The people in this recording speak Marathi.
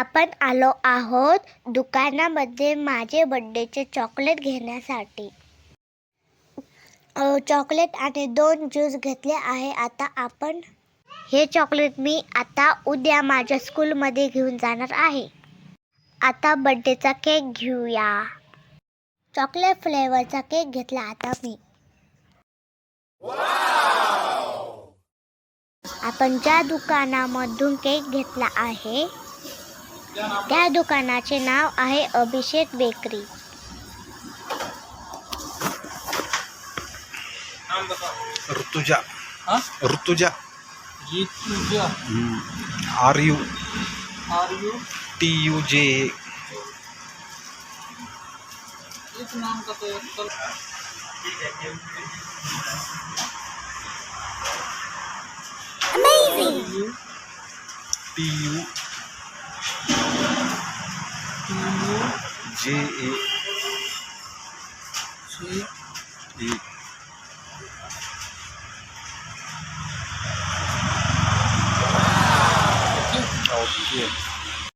आपण आलो आहोत दुकानामध्ये माझे बड्डेचे चॉकलेट घेण्यासाठी. चॉकलेट आणि दोन ज्यूस घेतले आहे. आता आपण हे चॉकलेट मी आता उद्या माझ्या स्कूलमध्ये घेऊन जाणार आहे. आता बड्डेचा केक घेऊया. चॉकलेट फ्लेवरचा केक घेतला आता मी. आपण ज्या दुकानामधून केक घेतला आहे त्या दुकानाचे नाव आहे अभिषेक बेकरी. ऋतुजा. हा? Rutuja. R U. R U. T U J. नाम का तो एक कल U. G E C E。Yeah.